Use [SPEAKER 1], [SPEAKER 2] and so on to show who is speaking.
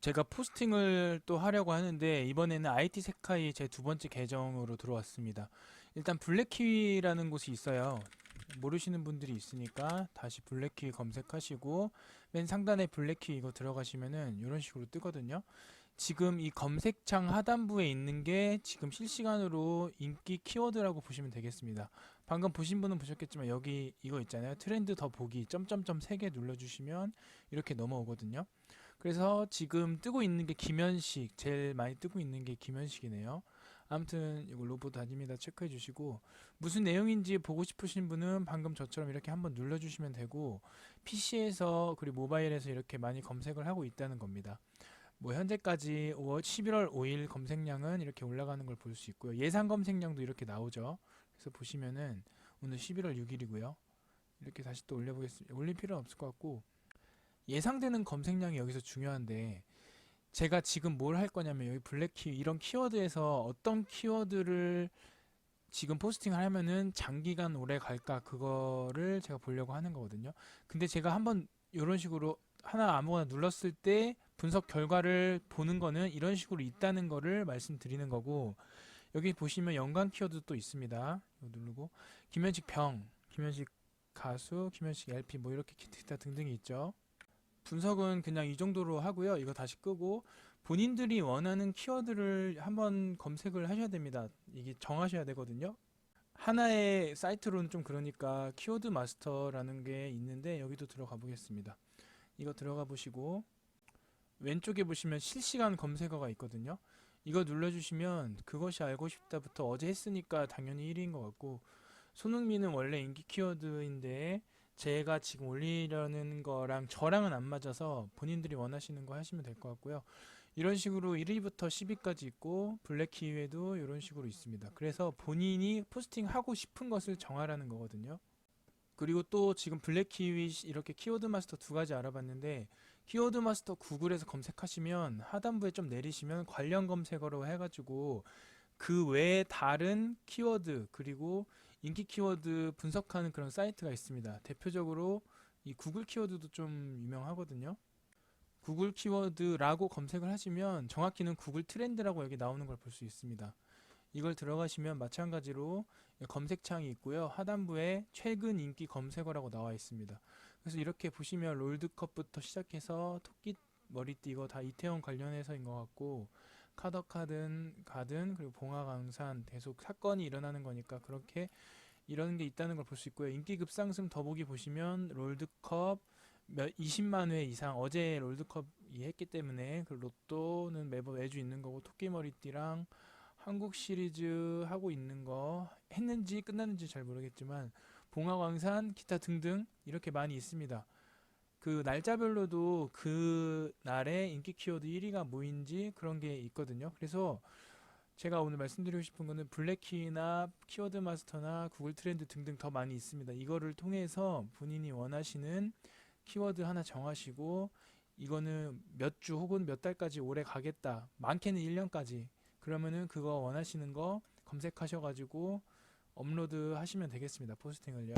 [SPEAKER 1] 제가 포스팅을 또 하려고 하는데 이번에는 IT 세카이 제 두 번째 계정으로 들어왔습니다. 일단 블랙키위라는 곳이 있어요. 모르시는 분들이 있으니까 다시 블랙키위 검색하시고 맨 상단에 블랙키위 이거 들어가시면은 이런 식으로 뜨거든요. 지금 이 검색창 하단부에 있는 게 지금 실시간으로 인기 키워드라고 보시면 되겠습니다. 방금 보신 분은 보셨겠지만 여기 이거 있잖아요. 트렌드 더 보기 점점점 3개 눌러주시면 이렇게 넘어오거든요. 그래서 지금 뜨고 있는 게 김현식 제일 많이 뜨고 있는 게 김현식이네요. 아무튼 이거 로봇 아닙니다. 체크해 주시고 무슨 내용인지 보고 싶으신 분은 방금 저처럼 이렇게 한번 눌러 주시면 되고 PC에서 그리고 모바일에서 이렇게 많이 검색을 하고 있다는 겁니다. 뭐 현재까지 5월 11월 5일 검색량은 이렇게 올라가는 걸 볼 수 있고요. 예상 검색량도 이렇게 나오죠. 그래서 보시면은 오늘 11월 6일이고요. 이렇게 다시 또 올려보겠습니다. 올릴 필요는 없을 것 같고 예상되는 검색량이 여기서 중요한데 제가 지금 뭘 할 거냐면 여기 블랙키 이런 키워드에서 어떤 키워드를 지금 포스팅을 하면은 장기간 오래 갈까 그거를 제가 보려고 하는 거거든요. 근데 제가 한번 이런 식으로 하나 아무거나 눌렀을 때 분석 결과를 보는 거는 이런 식으로 있다는 거를 말씀드리는 거고 여기 보시면 연관 키워드 또 있습니다. 누르고 김현식 병, 김현식 가수, 김현식 LP 뭐 이렇게 기타 등등이 있죠. 분석은 그냥 이 정도로 하고요. 이거 다시 끄고 본인들이 원하는 키워드를 한번 검색을 하셔야 됩니다. 이게 정하셔야 되거든요. 하나의 사이트로는 좀 그러니까 키워드 마스터라는 게 있는데 여기도 들어가 보겠습니다. 이거 들어가 보시고 왼쪽에 보시면 실시간 검색어가 있거든요. 이거 눌러주시면 그것이 알고 싶다부터 어제 했으니까 당연히 1위인 것 같고 손흥민은 원래 인기 키워드인데 제가 지금 올리려는 거랑 저랑은 안 맞아서 본인들이 원하시는 거 하시면 될 것 같고요. 이런 식으로 1위부터 10위까지 있고 블랙키위에도 이런 식으로 있습니다. 그래서 본인이 포스팅 하고 싶은 것을 정하라는 거거든요. 그리고 또 지금 블랙키위 이렇게 키워드 마스터 두 가지 알아봤는데 키워드 마스터 구글에서 검색하시면 하단부에 좀 내리시면 관련 검색어로 해가지고 그 외에 다른 키워드 그리고 인기 키워드 분석하는 그런 사이트가 있습니다. 대표적으로 이 구글 키워드도 좀 유명하거든요. 구글 키워드라고 검색을 하시면 정확히는 구글 트렌드라고 여기 나오는 걸 볼 수 있습니다. 이걸 들어가시면 마찬가지로 검색창이 있고요. 하단부에 최근 인기 검색어라고 나와 있습니다. 그래서 이렇게 보시면 롤드컵부터 시작해서 토끼 머리띠 이거 다 이태원 관련해서인 것 같고 카더카든 가든 그리고 봉화강산 계속 사건이 일어나는 거니까 그렇게 이런 게 있다는 걸 볼 수 있고요. 인기 급상승 더보기 보시면 롤드컵 몇 20만 회 이상 어제 롤드컵 이 했기 때문에 그 로또는 매번 매주 있는 거고 토끼 머리띠랑 한국 시리즈 하고 있는 거 했는지 끝났는지 잘 모르겠지만 봉화광산 기타 등등 이렇게 많이 있습니다. 그 날짜별로도 그 날의 인기 키워드 1위가 뭐인지 그런 게 있거든요. 그래서 제가 오늘 말씀드리고 싶은 거는 블랙키나 키워드 마스터나 구글 트렌드 등등 더 많이 있습니다. 이거를 통해서 본인이 원하시는 키워드 하나 정하시고 이거는 몇 주 혹은 몇 달까지 오래 가겠다. 많게는 1년까지. 그러면은 그거 원하시는 거 검색하셔가지고 업로드 하시면 되겠습니다. 포스팅을요.